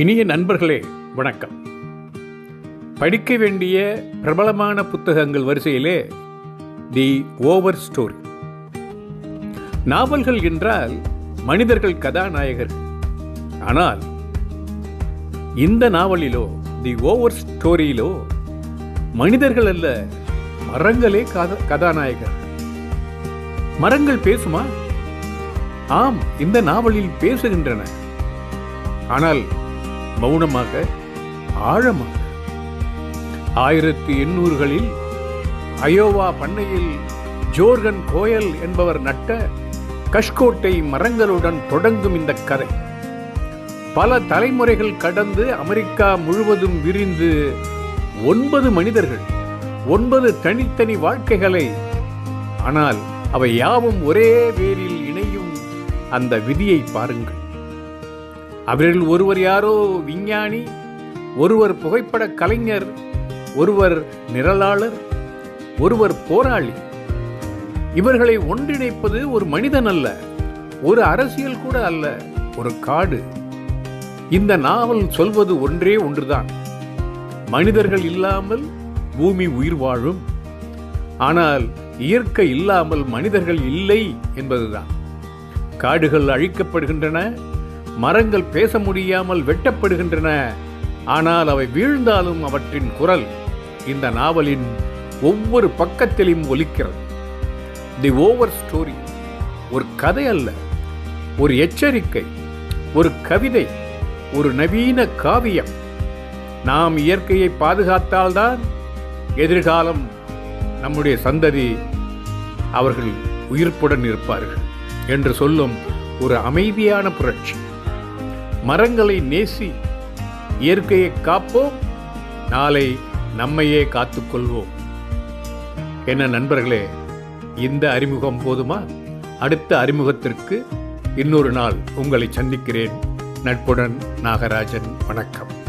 இனிய நண்பர்களே வணக்கம். படிக்க வேண்டிய பிரபலமான புத்தகங்கள் வரிசையிலே தி ஓவர் ஸ்டோரி. நாவல்கள் என்றால் மனிதர்கள் கதாநாயகர்கள் ஆனால் இந்த நாவலிலோ தி ஓவர் ஸ்டோரியிலோ மனிதர்கள் அல்ல மரங்களே கதாநாயகர். மரங்கள் பேசுமா? ஆம் இந்த நாவலில் பேசுகின்றன. ஆனால் மௌனமாக ஆழமாக. ஆயிரத்தி எண்ணூறுகளில் அயோவா பண்ணையில் ஜோர்கன் கோயல் என்பவர் நட்ட கஷ்கோட்டை மரங்களுடன் தொடங்கும் இந்த கதை. பல தலைமுறைகள் கடந்து அமெரிக்கா முழுவதும் விரிந்து ஒன்பது மனிதர்கள் ஒன்பது தனித்தனி வாழ்க்கைகளை ஆனால் அவை யாவும் ஒரே வேரில் இணையும் அந்த விதியை பாருங்கள். அவரில் ஒருவர் யாரோ விஞ்ஞானி ஒருவர் புகைப்பட கலைஞர் ஒருவர் நிரலாளர் ஒருவர் போராளி. இவர்களை ஒன்றிணைப்பது ஒரு மனிதன் அல்ல ஒரு அரசியல் கூட அல்ல ஒரு காடு. இந்த நாவல் சொல்வது ஒன்றே ஒன்றுதான். மனிதர்கள் இல்லாமல் பூமி உயிர் வாழும். ஆனால் இயற்கை இல்லாமல் மனிதர்கள் இல்லை என்பதுதான். காடுகள் அழிக்கப்படுகின்றன மரங்கள் பேச முடியாமல் வெட்டப்படுகின்றன. ஆனால் அவை வீழ்ந்தாலும் அவற்றின் குரல் இந்த நாவலின் ஒவ்வொரு பக்கத்திலும் ஒலிக்கிறது. தி ஓவர் ஸ்டோரி ஒரு கதை அல்ல ஒரு எச்சரிக்கை ஒரு கவிதை ஒரு நவீன காவியம். நாம் இயற்கையை பாதுகாத்தால்தான் எதிர்காலம் நம்முடைய சந்ததி அவர்கள் உயிர்ப்புடன் இருப்பார்கள் என்று சொல்லும் ஒரு அமைதியான புரட்சி. மரங்களை நேசி இயற்கையை காப்போம். நாளை நம்மையே காத்துக்கொள்வோம். என்ன நண்பர்களே இந்த அறிமுகம் போதுமா? அடுத்த அறிமுகத்திற்கு இன்னொரு நாள் உங்களை சந்திக்கிறேன். நட்புடன் நாகராஜன் வணக்கம்.